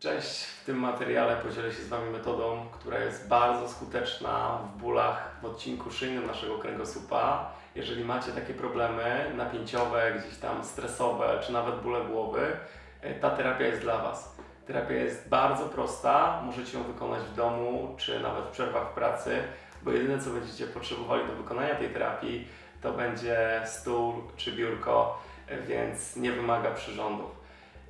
Cześć, w tym materiale podzielę się z Wami metodą, która jest bardzo skuteczna w bólach w odcinku szyjnym naszego kręgosłupa. Jeżeli macie takie problemy napięciowe, gdzieś tam stresowe, czy nawet bóle głowy, e, ta terapia jest dla Was. Terapia jest bardzo prosta, możecie ją wykonać w domu, czy nawet w przerwach pracy, bo jedyne co będziecie potrzebowali do wykonania tej terapii to będzie stół czy biurko, e, więc nie wymaga przyrządów.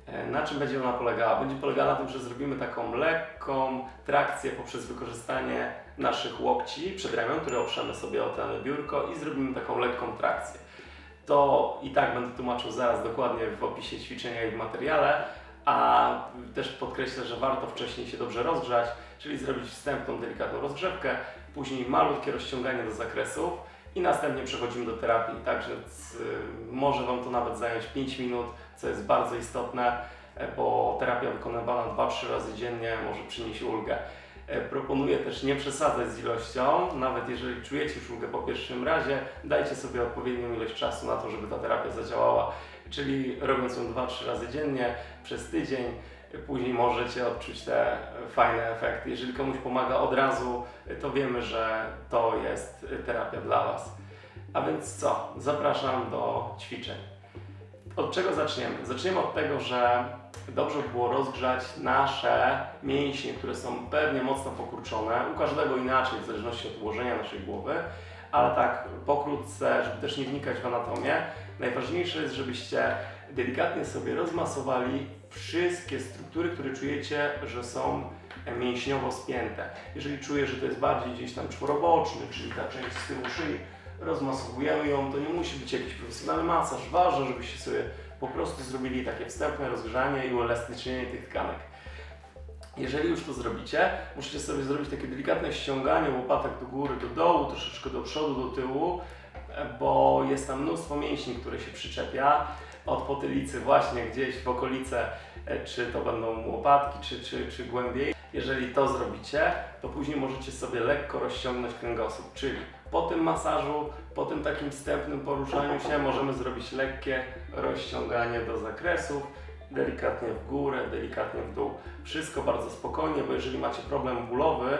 E, Na czym będzie ona polegała? Będzie polegała na tym, że zrobimy taką lekką trakcję poprzez wykorzystanie naszych łokci przed ramion, które oprzemy sobie o ten biurko i zrobimy taką lekką trakcję. To i tak będę tłumaczył zaraz dokładnie w opisie ćwiczenia i w materiale, a też podkreślę, że warto wcześniej się dobrze rozgrzać, czyli zrobić wstępną, delikatną rozgrzewkę, później malutkie rozciąganie do zakresów i następnie przechodzimy do terapii. Także może Wam to nawet zająć 5 minut, co jest bardzo istotne, e, bo terapia wykonywana 2-3 razy dziennie może przynieść ulgę. E, Proponuję też nie przesadzać z ilością, nawet jeżeli czujecie już ulgę po pierwszym razie, dajcie sobie odpowiednią ilość czasu na to, żeby ta terapia zadziałała. Czyli robiąc ją 2-3 razy dziennie przez tydzień, później możecie odczuć te fajne efekty. Jeżeli komuś pomaga od razu, to wiemy, że to jest terapia dla Was. A więc co? Zapraszam do ćwiczeń. Od czego zaczniemy? Zaczniemy od tego, że dobrze by było rozgrzać nasze mięśnie, które są pewnie mocno pokurczone, u każdego inaczej, w zależności od ułożenia naszej głowy, ale tak pokrótce, żeby też nie wnikać w anatomię, najważniejsze jest, żebyście delikatnie sobie rozmasowali wszystkie struktury, które czujecie, że są mięśniowo spięte. Jeżeli czuję, że to jest bardziej gdzieś tam czworoboczny, czyli ta część z tyłu szyi, rozmasowujemy ją, to nie musi być jakiś profesjonalny masaż. Ważne, żebyście sobie po prostu zrobili takie wstępne rozgrzanie i uelastycznienie tych tkanek. Jeżeli już to zrobicie, musicie sobie zrobić takie delikatne ściąganie łopatek do góry, do dołu, troszeczkę do przodu, do tyłu, bo jest tam mnóstwo mięśni, które się przyczepia od potylicy właśnie gdzieś w okolice, e, czy to będą łopatki, czy, czy, czy głębiej. Jeżeli to zrobicie, to później możecie sobie lekko rozciągnąć kręgosłup, czyli po tym masażu, po tym takim wstępnym poruszaniu się możemy zrobić lekkie rozciąganie do zakresów, delikatnie w górę, delikatnie w dół. Wszystko bardzo spokojnie, bo jeżeli macie problem bólowy,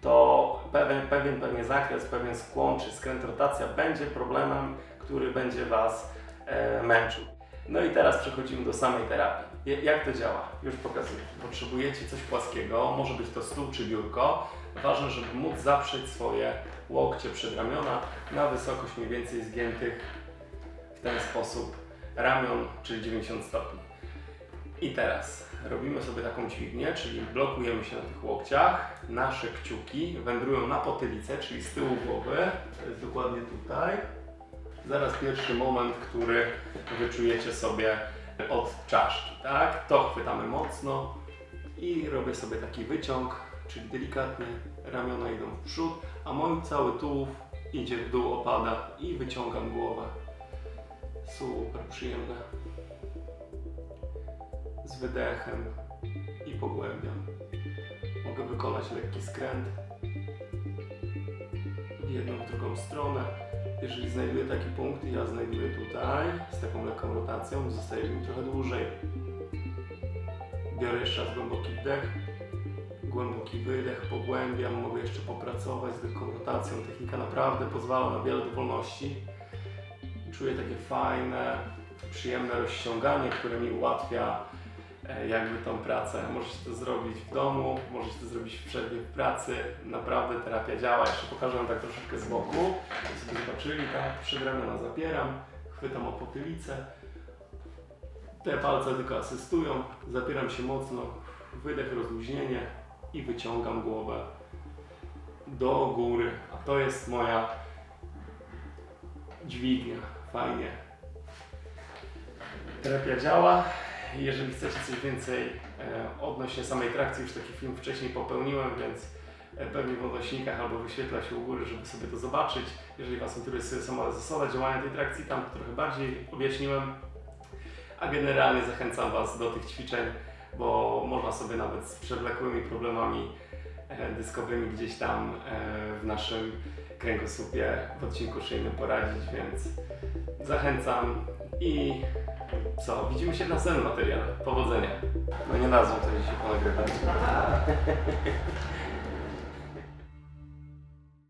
to pewien, pewien pewnie zakres, pewien skłon czy skręt rotacja będzie problemem, który będzie Was e, męczył. No i teraz przechodzimy do samej terapii. Jak to działa? Już pokazuję. Potrzebujecie coś płaskiego, może być to stół czy biurko. Ważne, żeby móc zaprzeć swoje łokcie przed ramiona na wysokość mniej więcej zgiętych w ten sposób ramion, czyli 90 stopni. I teraz robimy sobie taką dźwignię, czyli blokujemy się na tych łokciach. Nasze kciuki wędrują na potylicę, czyli z tyłu głowy. To jest dokładnie tutaj. Zaraz pierwszy moment, który wyczujecie sobie od czaszki, tak? To chwytamy mocno i robię sobie taki wyciąg, czyli delikatnie ramiona idą w przód, a mój cały tułów idzie w dół, opada i wyciągam głowę. Super przyjemne. Z wydechem i pogłębiam. Mogę wykonać lekki skręt w jedną, w drugą stronę. Jeżeli znajduję taki punkt, ja znajduję tutaj z taką lekką rotacją, zostaje mi trochę dłużej. Biorę jeszcze raz głęboki wdech, głęboki wydech, pogłębiam, mogę jeszcze popracować z lekką rotacją. Technika naprawdę pozwala na wiele dowolności. Czuję takie fajne, przyjemne rozciąganie, które mi ułatwia jakby tą pracę. Możecie to zrobić w domu, możecie to zrobić w przerwie w pracy. Naprawdę terapia działa. Jeszcze pokażę Wam tak troszeczkę z boku. Sobie zobaczyli, tak, przedramiona zapieram, chwytam o potylicę. Te palce tylko asystują, zapieram się mocno, wydech, rozluźnienie i wyciągam głowę do góry. A to jest moja dźwignia. Fajnie. Terapia działa. Jeżeli chcecie coś więcej e, odnośnie samej trakcji, już taki film wcześniej popełniłem, więc e, pewnie w odnośnikach albo wyświetla się u góry, żeby sobie to zobaczyć. Jeżeli Was interesuje sama zasada działania tej trakcji, tam trochę bardziej objaśniłem. A generalnie zachęcam Was do tych ćwiczeń, bo można sobie nawet z przewlekłymi problemami e, dyskowymi gdzieś tam w naszym kręgosłupie w odcinku szyjnym poradzić, więc zachęcam i Co, widzimy się w następnym materiale. Powodzenia. No nie nazwą to dzisiaj ponagrywać.